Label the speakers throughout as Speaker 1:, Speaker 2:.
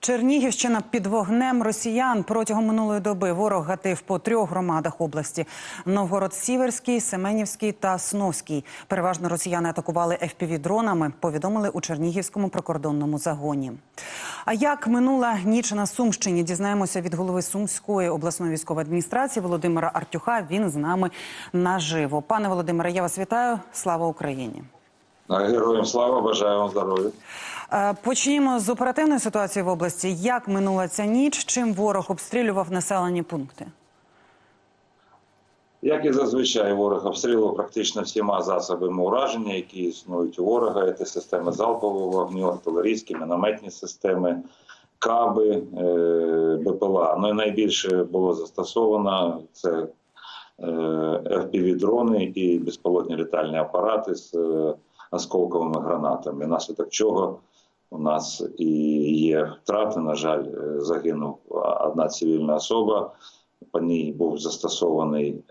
Speaker 1: Чернігівщина під вогнем росіян протягом минулої доби ворог гатив по трьох громадах області: Новгород-Сіверський, Семенівський та Сновський. Переважно росіяни атакували fpv дронами. Повідомили у Чернігівському прикордонному загоні. А як минула ніч на Сумщині? Дізнаємося від голови Сумської обласної військової адміністрації Володимира Артюха. Він з нами наживо. Пане Володимире, я вас вітаю. Слава Україні.
Speaker 2: Героям слава, бажаю вам здоров'я.
Speaker 1: Е, Почнімо з оперативної ситуації в області. Як минула ця ніч? Чим ворог обстрілював населені пункти?
Speaker 2: Як і зазвичай, ворог обстрілював практично всіма засобами ураження, які існують у ворога. Це системи залпового вогню, артилерійські, мінометні системи, каби, е, БПЛА. Ну і найбільше було застосовано це FPV-дрони і безпілотні літальні апарати з е, осколковими гранатами. Наслідок чого у нас і є втрати. На жаль, е, загинув одна цивільна особа. По ній був застосований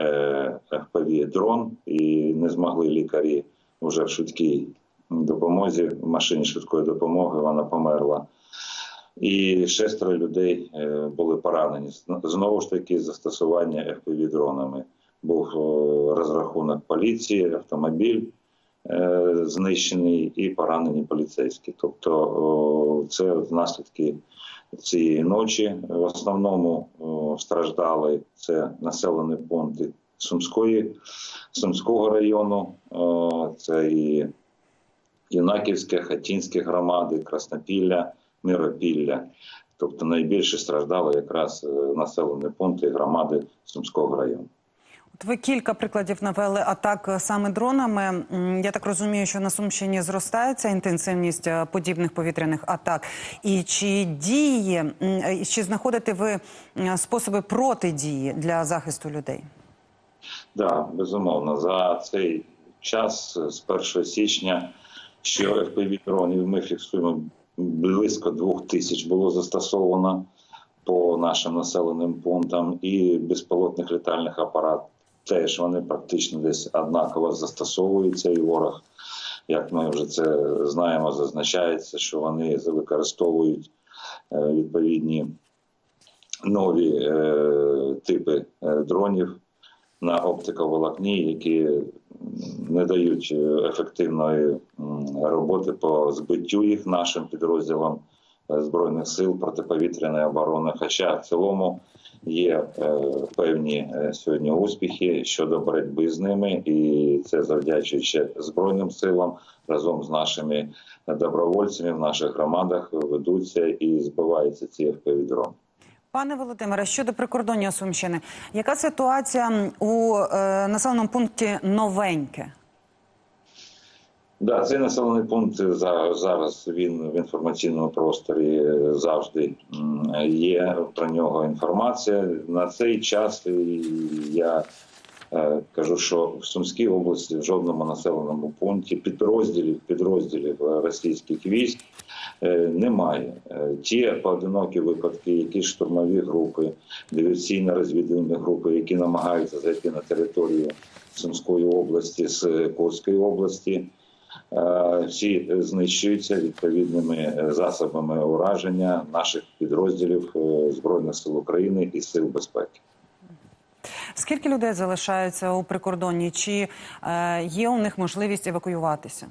Speaker 2: FPV-дрон, і не змогли лікарі вже в швидкій допомозі, в машині швидкої допомоги вона померла. І шестеро людей е, були поранені. Знову ж таки, застосування FPV-дронами. Був е, розрахунок поліції, автомобіль е, знищений і поранені поліцейські. Тобто це наслідки цієї ночі. В основному страждали це населені пункти Сумської, Сумського району, це і Юнаківське, Хатінське громади, Краснопілля, Миропілля. Тобто найбільше страждали якраз е, населені пункти громади Сумського району.
Speaker 1: От ви кілька прикладів навели атак саме дронами. Я так розумію, що на Сумщині зростається інтенсивність е, подібних повітряних атак. І чи діє, е, чи знаходите ви способи протидії для захисту людей?
Speaker 2: Да, безумовно. За цей час з 1 січня, що fpv дронів ми фіксуємо близько двох тисяч було застосовано по нашим населеним пунктам, і безпілотних літальних апаратів теж вони практично десь однаково застосовуються, і ворог, як ми вже це знаємо, зазначається, що вони використовують е, відповідні нові е, типи е, дронів на оптиковолокні, які не дають ефективної роботи по збиттю їх нашим підрозділам збройних сил протиповітряної оборони. Хоча в цілому є е, певні е, сьогодні успіхи щодо боротьби з ними, і це завдячуючи збройним силам разом з нашими добровольцями в наших громадах ведуться і збиваються ці FPV-дрони.
Speaker 1: Пане Володимире, щодо прикордоння Сумщини, яка ситуація у е, населеному пункті Новеньке?
Speaker 2: Да, цей населений пункт зараз він в інформаційному просторі е, завжди є про нього інформація. На цей час е, я е, кажу, що в Сумській області в жодному населеному пункті підрозділів підрозділів е, російських військ е, немає. Е, Ті поодинокі випадки, які штурмові групи, диверсійно-розвідувальні групи, які намагаються зайти на територію Сумської області з Курської області. Е, всі знищуються відповідними е, засобами ураження наших підрозділів е, збройних сил України і сил безпеки.
Speaker 1: Скільки людей залишаються у прикордонні? Чи е, є у них можливість евакуюватися?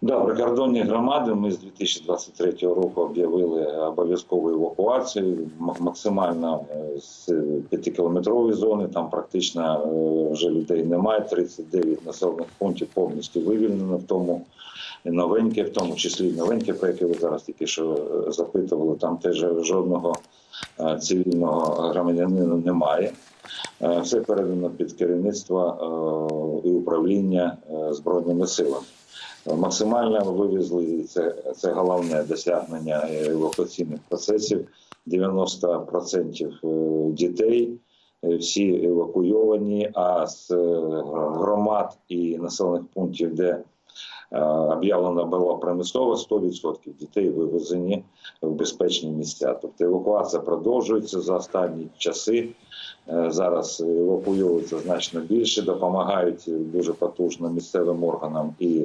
Speaker 2: Да, прикордонні громади ми з 2023 року об'явили обов'язкову евакуацію максимально е, з 5-кілометрової зони. Там практично е, вже людей немає. 39 населених пунктів повністю вивільнено, в тому новеньке, в тому числі новеньке, про яке ви зараз тільки що е, запитували. Там теж жодного цивільного громадянина немає. Все передано під керівництво і управління збройними силами. Максимально вивезли це, це головне досягнення евакуаційних процесів. 90% е, дітей е, всі евакуйовані. А з е, громад і населених пунктів, де е, об'явлено було примусово, 100% дітей вивезені в безпечні місця. Тобто евакуація продовжується за останні часи. Е, Зараз евакуюються значно більше, допомагають дуже потужно місцевим органам і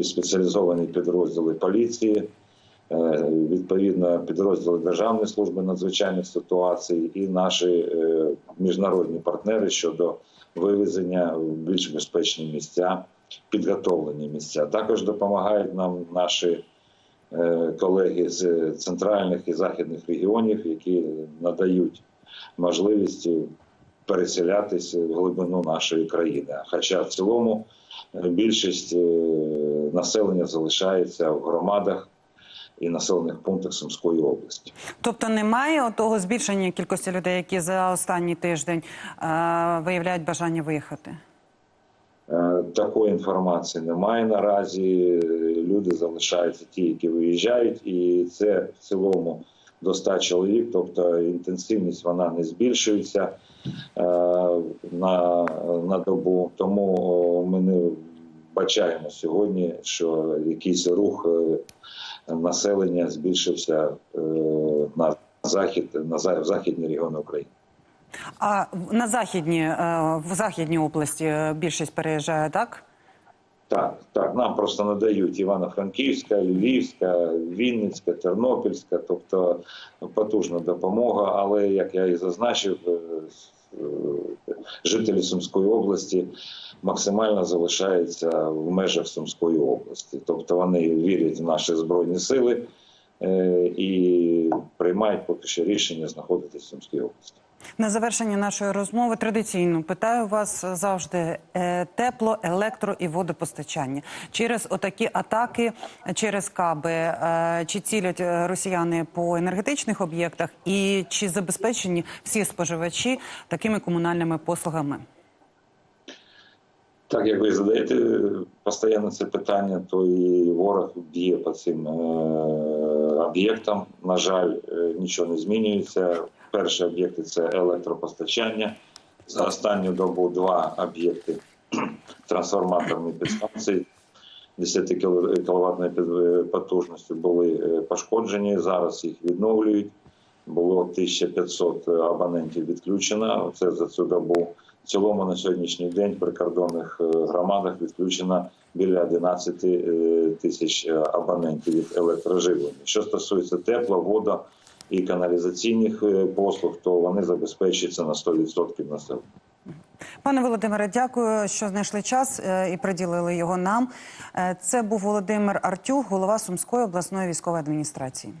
Speaker 2: спеціалізовані підрозділи поліції е, відповідно підрозділи Державної служби надзвичайних ситуацій і наші е, міжнародні партнери щодо вивезення в більш безпечні місця, підготовлені місця. Також допомагають нам наші е, колеги з центральних і західних регіонів, які надають можливість переселятися в глибину нашої країни. Хоча в цілому е, більшість е, населення залишається в громадах і населених пунктах Сумської області.
Speaker 1: Тобто немає того збільшення кількості людей, які за останній тиждень е, виявляють бажання виїхати.
Speaker 2: Е, Такої інформації немає наразі. Люди залишаються ті, які виїжджають, і це в цілому до 100 чоловік, тобто інтенсивність вона не збільшується е, на, на добу. Тому ми не бачаємо сьогодні, що якийсь рух е, населення збільшився е, на захід на західні регіони України.
Speaker 1: А на західні в західній області більшість переїжджає, так?
Speaker 2: Так, так, нам просто надають Івано-Франківська, Львівська, Вінницька, Тернопільська, тобто потужна допомога. Але як я і зазначив, е, е, жителі Сумської області максимально залишаються в межах Сумської області. Тобто вони вірять в наші збройні сили е, і приймають поки що рішення знаходитися в Сумській області.
Speaker 1: На завершення нашої розмови традиційно питаю вас завжди е, тепло, електро і водопостачання через отакі атаки через каби. е, Чи цілять е, росіяни по енергетичних об'єктах, і чи забезпечені всі споживачі такими комунальними послугами?
Speaker 2: Так, як ви задаєте постійно це питання, то і ворог б'є по цим об'єктам. На жаль, нічого не змінюється. Перші об'єкти це електропостачання. За останню добу два об'єкти трансформаторні підстанції 10 кВт потужності були е, пошкоджені. Зараз їх відновлюють. Було 1500 абонентів відключено. Це за цю добу. В цілому на сьогоднішній день в прикордонних е, громадах відключено біля 11 е, тисяч абонентів від електроживлення. Що стосується тепла, вода і каналізаційних е, послуг, то вони забезпечуються на 100% населення.
Speaker 1: Пане Володимире, дякую, що знайшли час е, і приділили його нам. Е, Це був Володимир Артюх, голова Сумської обласної військової адміністрації.